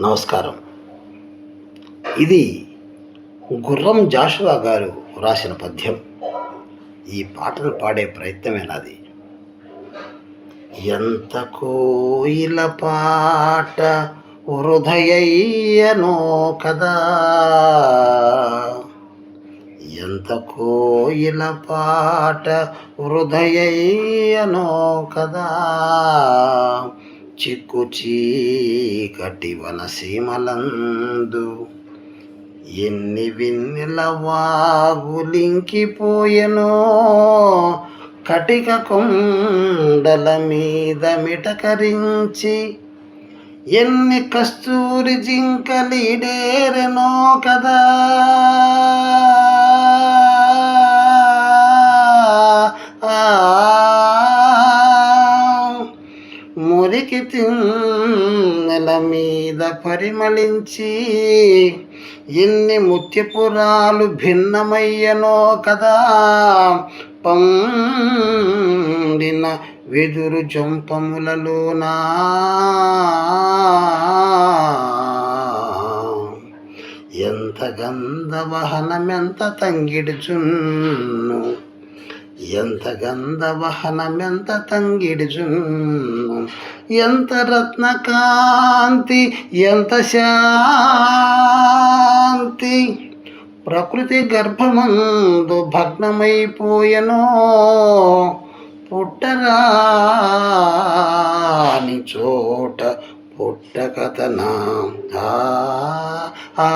నమస్కారం. ఇది గుర్రం జాషువా గారు రాసిన పద్యం. ఈ పాటను పాడే ప్రయత్నమే నాది ఎంత కోయిల పాట హృదయయ్యనో కదా. ఎంత కోయిల పాట హృదయయ్యనో కదా. చిక్కు చీకటి వనసీమలందు ఎన్ని విన్నెల వాగులింకిపోయెనో కటిక కొండల మీద మిటకరించి ఎన్ని కస్తూరి జింకలీడేరెనో కదా. మురికి తిన్నెల మీద పరిమళించి ఎన్ని ముత్యపురాలు భిన్నమయ్యనో కదా. పండిన వెదురు జంపములలోనా. ఎంత గంధవహనమెంత తంగిడుచున్ను ఎంత గంధవహనమెంత తంగిడుచున్ను ఎంత రత్నకాంతి? ఎంత శాంతి? ప్రకృతి గర్భమందు భగ్నమైపోయెనో? పుట్టరాని చోట పుట్టకథనా? ఆ ఆ